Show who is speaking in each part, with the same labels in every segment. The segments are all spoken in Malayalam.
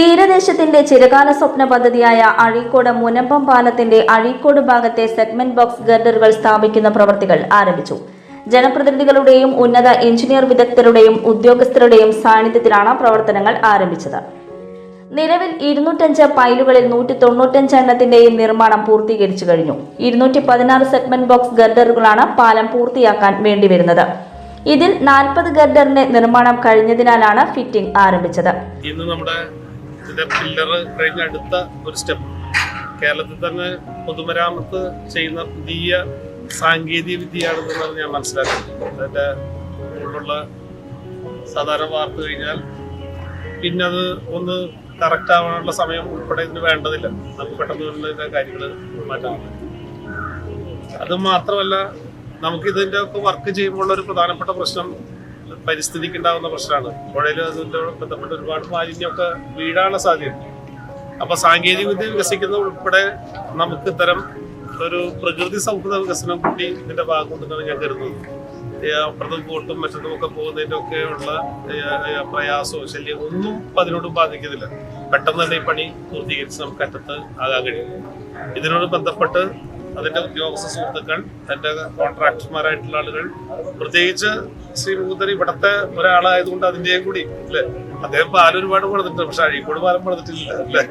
Speaker 1: തീരദേശത്തിന്റെ ചിരകാല സ്വപ്ന പദ്ധതിയായ അഴീക്കോട് മുനമ്പം പാലത്തിന്റെ അഴീക്കോട് ഭാഗത്തെ സെഗ്മെന്റ് ബോക്സ് ഗർഡറുകൾ സ്ഥാപിക്കുന്ന പ്രവൃത്തികൾ ആരംഭിച്ചു. ജനപ്രതിനിധികളുടെയും ഉന്നത എഞ്ചിനീയർ വിദഗ്ധരുടെയും ഉദ്യോഗസ്ഥരുടെയും സാന്നിധ്യത്തിലാണ് പ്രവർത്തനങ്ങൾ ആരംഭിച്ചത്. നിലവിൽ ഇരുന്നൂറ്റഞ്ച് പൈലുകളിൽ നൂറ്റി തൊണ്ണൂറ്റഞ്ച് എണ്ണത്തിന്റെയും നിർമ്മാണം പൂർത്തീകരിച്ചു കഴിഞ്ഞു. ഇരുന്നൂറ്റി പതിനാറ് സെഗ്മെന്റ് ബോക്സ് ഗർഡറുകളാണ് പാലം പൂർത്തിയാക്കാൻ വേണ്ടിവരുന്നത്. ഇതിൽ നാൽപ്പത് ഗർഡറിന്റെ നിർമ്മാണം കഴിഞ്ഞതിനാലാണ് ഫിറ്റിംഗ് ആരംഭിച്ചത്.
Speaker 2: ഇന്ന് നമ്മുടെ ഇതിന്റെ പില്ലർ കഴിഞ്ഞ അടുത്ത ഒരു സ്റ്റെപ്പ് കേരളത്തിൽ തന്നെ പൊതുമരാമത്ത് ചെയ്യുന്ന പുതിയ സാങ്കേതിക വിദ്യയാണെന്നുള്ളത് ഞാൻ മനസ്സിലാക്കുന്നത് അതിന്റെ ഉള്ളിലുള്ള സാധാരണ വാർത്ത കഴിഞ്ഞാൽ പിന്നെ അത് ഒന്ന് കറക്റ്റ് ആവാനുള്ള സമയം ഉൾപ്പെടെ ഇതിന് വേണ്ടതില്ല. നമുക്ക് പെട്ടെന്ന് തന്നെ കാര്യങ്ങൾ മാറ്റാൻ അത് മാത്രമല്ല നമുക്കിതിന്റെ ഒക്കെ വർക്ക് ചെയ്യുമ്പോൾ ഒരു പ്രധാനപ്പെട്ട പ്രശ്നം പരിസ്ഥിതിക്ക് ഉണ്ടാകുന്ന പ്രശ്നമാണ്. പുഴയിൽ അതിന്റെ ബന്ധപ്പെട്ട് ഒരുപാട് മാലിന്യമൊക്കെ വീഴാനുള്ള സാധ്യത അപ്പൊ സാങ്കേതിക വിദ്യ വികസിക്കുന്ന ഉൾപ്പെടെ നമുക്ക് ഇത്തരം ഒരു പ്രകൃതി സൗഹൃദ വികസനം കൂടി ഇതിന്റെ ഭാഗമുണ്ടെന്നാണ് ഞാൻ കരുതുന്നത്. അപ്പുറത്തും കോട്ടും മറ്റൊന്നും ഒക്കെ പോകുന്നതിന്റെ ഒക്കെ ഉള്ള പ്രയാസവും ശല്യം ഒന്നും അതിനോട് ബാധിക്കുന്നില്ല. പെട്ടെന്ന് തന്നെ ഈ പണി പൂർത്തീകരിച്ച് നമുക്ക് അറ്റത്ത് ആകാൻ കഴിയും. ഇതിനോട് ബന്ധപ്പെട്ട് അതിന്റെ ഉദ്യോഗസ്ഥ സുഹൃത്തുക്കൾ തന്റെ കോൺട്രാക്ടർമാരായിട്ടുള്ള ആളുകൾ. പ്രത്യേകിച്ച് ശ്രീ മുകുന്ദൻ ഇവിടത്തെ ഒരാളായതുകൊണ്ട് അതിന്റെയും കൂടി അല്ലേ? അദ്ദേഹം പാലൊരുപാട് പണിതിട്ടുണ്ട് പക്ഷെ അഴീക്കോട് പാലം പണിതിട്ടില്ല അല്ലേ?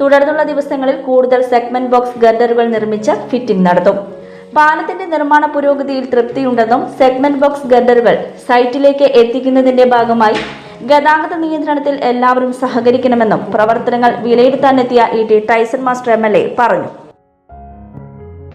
Speaker 1: തുടർന്നുള്ള ദിവസങ്ങളിൽ കൂടുതൽ സെഗ്മെന്റ് ബോക്സ് ഗർഡറുകൾ നിർമ്മിച്ച് ഫിറ്റിംഗ് നടത്തും. പാലത്തിന്റെ നിർമ്മാണ പുരോഗതിയിൽ തൃപ്തിയുണ്ടെന്നും സെഗ്മെന്റ് ബോക്സ് ഗർഡറുകൾ സൈറ്റിലേക്ക് എത്തിക്കുന്നതിന്റെ ഭാഗമായി ഗതാഗത നിയന്ത്രണത്തിൽ എല്ലാവരും സഹകരിക്കണമെന്നും പ്രവർത്തനങ്ങൾ വിലയിരുത്താനെത്തിയ E T Tyson master M L A പറഞ്ഞു.